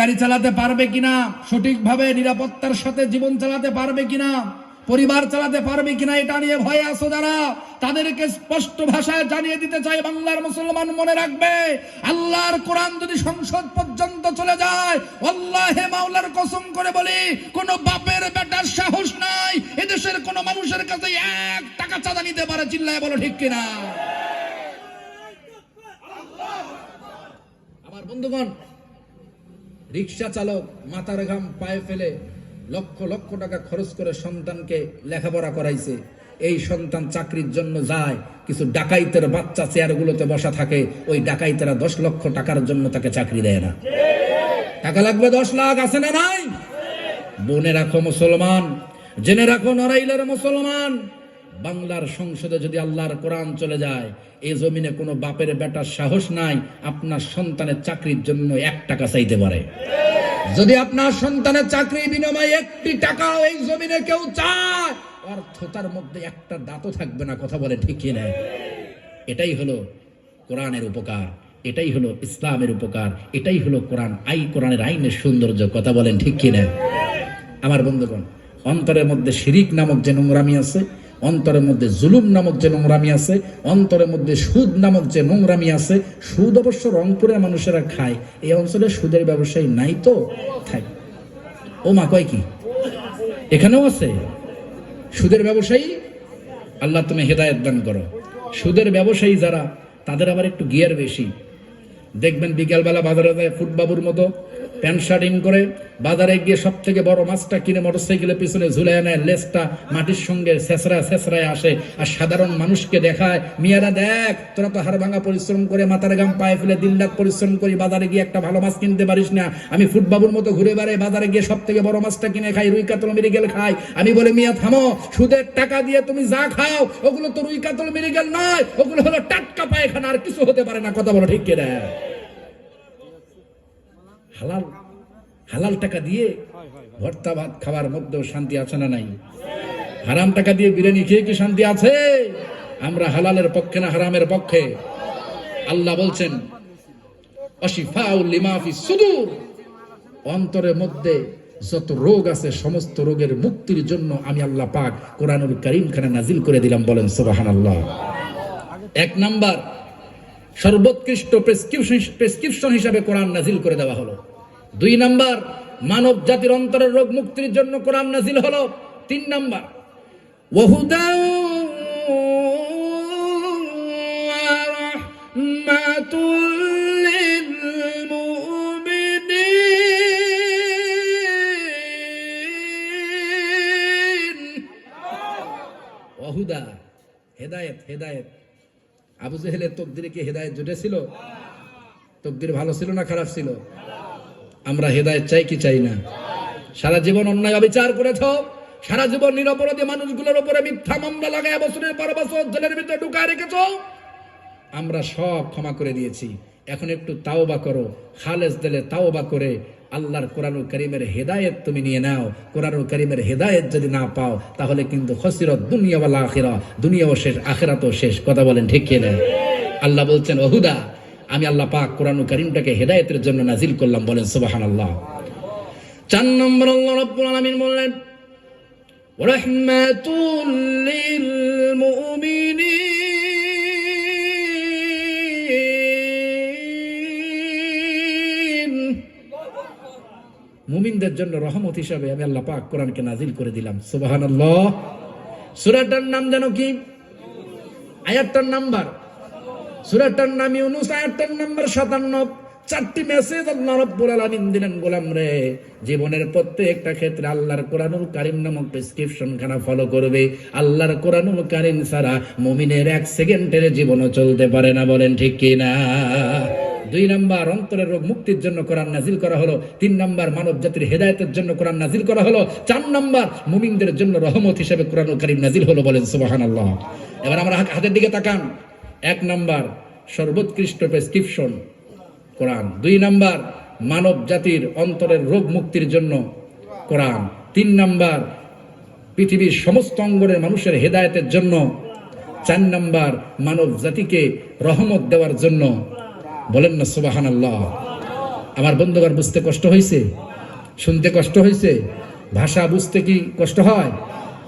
গাড়ি চালাতে পারবে কিনা? সঠিকভাবে নিরাপত্তার সাথে জীবন চালাতে পারবে কিনা? পরিবার চালাতে পারবে কিনা? এটা নিয়ে ভয়ে আসো যারা? তাদেরকে স্পষ্ট ভাষায় জানিয়ে দিতে চাই, বাংলার মুসলমান মনে রাখবে। আল্লাহর কোরআন যদি সংসদ পর্যন্ত চলে যায় মাওলার কসম করে বলি, কোন বাপের বেটার সাহস নাই। এদেশের কোন মানুষের কাছে এক টাকা চাঁদা নিতে পারে, চিল্লায় বলো ঠিক কিনা? আমার বন্ধুগণ রিক্সা চালক মাথার ঘাম পায়ে ফেলে লক্ষ লক্ষ টাকা খরচ করে সন্তানকে লেখাপড়া করাইছে। এই সন্তান চাকরির জন্য যায়, কিছু ডাকাইতের বাচ্চা চেয়ারগুলোতে বসা থাকে, ওই ডাকাইতেরা দশ লক্ষ টাকার জন্য তাকে চাকরি দেয় না। টাকা লাগবে দশ লাখ, আছে না নাই? বনে রাখো মুসলমান, জেনে রাখো নড়াইলের মুসলমান। বাংলার সংসদে যদি আল্লাহর কোরআন চলে যায়, এই জমিনে কোনো বাপের বেটার সাহস নাই, আপনার সন্তানের চাকরির জন্য এক টাকা চাইতে পারে। যদি আপনার সন্তানের চাকরি বিনিময়ে একটি টাকাও এই জমিনে কেউ চায়, অর্থ তার মধ্যে একটা দাঁতও থাকবে না, কথা বলে ঠিকই নেয় এটাই হলো কোরআনের উপকার, এটাই হলো ইসলামের উপকার, এটাই হলো কোরআন, আই কোরআনের আইনের সৌন্দর্য, কথা বলেন ঠিক কিনা? আমার বন্ধুগণ, অন্তরের মধ্যে শিরিক নামক যে নোংরামি আছে অন্তরের মধ্যে জুলুম নামক যে নোংরামি আছে, অন্তরের মধ্যে সুদ নামক যে নোংরামি আছে, সুদ অবশ্য রংপুরে মানুষেরা খায়। এই অঞ্চলে সুদের ব্যবসায়ী নাই তো? খায় ও মা, কয় কি? এখানেও আছে। সুদের ব্যবসায়ী, আল্লাহ তুমি হেদায়ত দান করো। সুদের ব্যবসায়ী যারা, তাদের আবার একটু গিয়ার বেশি। দেখবেন বিকালবেলা বাজারে যায় ফুটবাবুর মতো প্যান্ট শার্ট করে বাজারে গিয়ে সব থেকে বড় মাছটা কিনে মোটরসাইকেলের পিছনে ঝুলে নেয় লেজটা মাটির সঙ্গে শেষরা শেষরায় আসে। আর সাধারণ মানুষকে দেখায়, মিয়ারা, দেখ, তোরা তো হাড় ভাঙা পরিশ্রম করে মাথার গাম পায়ে ফেলে দিন রাত পরিশ্রম করি, বাজারে গিয়ে একটা ভালো মাছ কিনতে পারিস না। আমি ফুটবাবুর মতো ঘুরে বেড়াই, বাজারে গিয়ে সব থেকে বড় মাছটা কিনে খাই, রুই কাতল মেরিগেল খাই। আমি বলে, মিয়া, থামো, সুদের টাকা দিয়ে তুমি যা খাও, ওগুলো তো রুই কাতল মেরিগেল নয়, ওগুলো হলো টাটকা পায়খানা, আর কিছু হতে পারে না। কথা বলো, ঠিক কিনা? হালাল হালাল টাকা দিয়ে ভর্তা ভাত খাওয়ার মধ্যেও শান্তি আছে না নাই? হারাম টাকা দিয়ে বিরিয়ানি খেয়ে কি শান্তি আছে? আমরা হালালের পক্ষে না হারামের পক্ষে? আল্লাহ বলছেন অন্তরের মধ্যে যত রোগ আছে, সমস্ত রোগের মুক্তির জন্য আমি আল্লাহ পাক কোরআনুল করিম খানে নাজিল করে দিলাম, বলেন সুবাহান আল্লাহ এক নাম্বার, সর্বোৎকৃষ্ট প্রেসক্রিপশন প্রেসক্রিপশন হিসাবে কোরআন নাজিল করে দেওয়া হলো। দুই নাম্বার, মানব জাতির অন্তরের রোগ মুক্তির জন্য কোরআন নাজিল হলো। তিন নাম্বার ওহুদা ওহুদা হেদায়েত হেদায়েত। আবু জেহেলের তকদিরে কি হেদায়েত জুটেছিল? তকদির ভালো ছিল না খারাপ ছিল? আমরা হেদায়েত চাই কি চাই না? সারা জীবন অন্যায় অবিচার করেছ, সারা জীবন নিরপরাধী মানুষগুলোর উপরে মিথ্যা মামলা লাগায় বছরের পর বছর জেলের ভিতরে ঢুকায় রেখেছ। আমরা সব ক্ষমা করে দিয়েছি। এখন একটু তাওবা করো খালেজ দিলে তাওবা করে। আল্লাহর কোরআনুল করিমের হেদায়েত তুমি নিয়ে নাও। কোরআনুল করিমের হেদায়েত যদি না পাও, তাহলে কিন্তু খসিরত দুনিয়াওয়ালা আখেরা, দুনিয়াও শেষ, আখেরাতও শেষ। কথা বলেন ঠিক কিনা? আল্লাহ বলছেন ওহুদা আমি আল্লাহ পাক কোরআনুল করিমটাকে হেদায়েতের জন্য নাজিল করলাম, বলেন সুবাহান আল্লাহ চার নম্বর আল্লাহ রব্বুল আলামিন বললেন মুমিনদের জন্য রহমত হিসাবে আমি আল্লাহ পাক কোরআনকে নাজিল করে দিলাম সুবাহান আল্লাহ সুরাটার নাম জানো কি? আয়াতটার নাম্বার। সুরাটার নাম সাতান্ন। চারটি মেসেজ আল্লাহ রব্বুল দিলেন, গোলাম রে, জীবনের প্রত্যেকটা ক্ষেত্রে আল্লাহর কোরআনুল কারিম নামক প্রেসক্রিপশন খানা ফলো করবে। আল্লাহর কোরআনুল কারিম ছাড়া এক সেকেন্ডের জীবনও চলতে পারে না, বলেন ঠিক কি না? দুই নাম্বার, অন্তরের রোগ মুক্তির জন্য কোরআন নাজিল করা হলো। তিন নাম্বার, মানব জাতির হেদায়তের জন্য কোরআন নাজিল করা হলো। চার নাম্বার, মুমিনদের জন্য রহমত হিসেবে কোরআনুল কারিম নাজিল হলো, বলেন সুবহানাল্লাহ। এবার আমরা হাতের দিকে তাকান। এক নাম্বার সর্বোৎকৃষ্ট প্রেসক্রিপশন কোরআন। দুই নাম্বার মানব জাতির অন্তরের রোগ মুক্তির জন্য কোরআন। তিন নাম্বার পৃথিবীর সমস্ত অঙ্গনের মানুষের হেদায়েতের জন্য। চার নাম্বার মানব জাতিকে রহমত দেওয়ার জন্য। বলেন না সুবাহান আল্লাহ আমার বন্ধুবার বুঝতে কষ্ট হয়েছে শুনতে কষ্ট হয়েছে ভাষা বুঝতে কি কষ্ট হয়?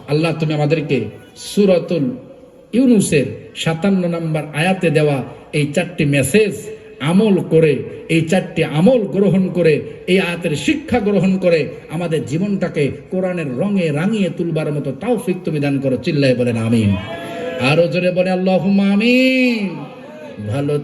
আল্লাহ তুমি আমাদেরকে সুরতুল ইউনুসের সাতান্ন নম্বর আয়াতে দেওয়া এই চারটি মেসেজ আমল করে, এই চারটি আমল গ্রহণ করে, এই আয়াতের শিক্ষা গ্রহণ করে আমাদের জীবনটাকে কোরআনের রঙে রাঙিয়ে তুলবার মতো তাও তুমি দান করো। চিল্লায় বলেন আমিন। আরও জোরে বলে আল্লাহ আমিন। ভালো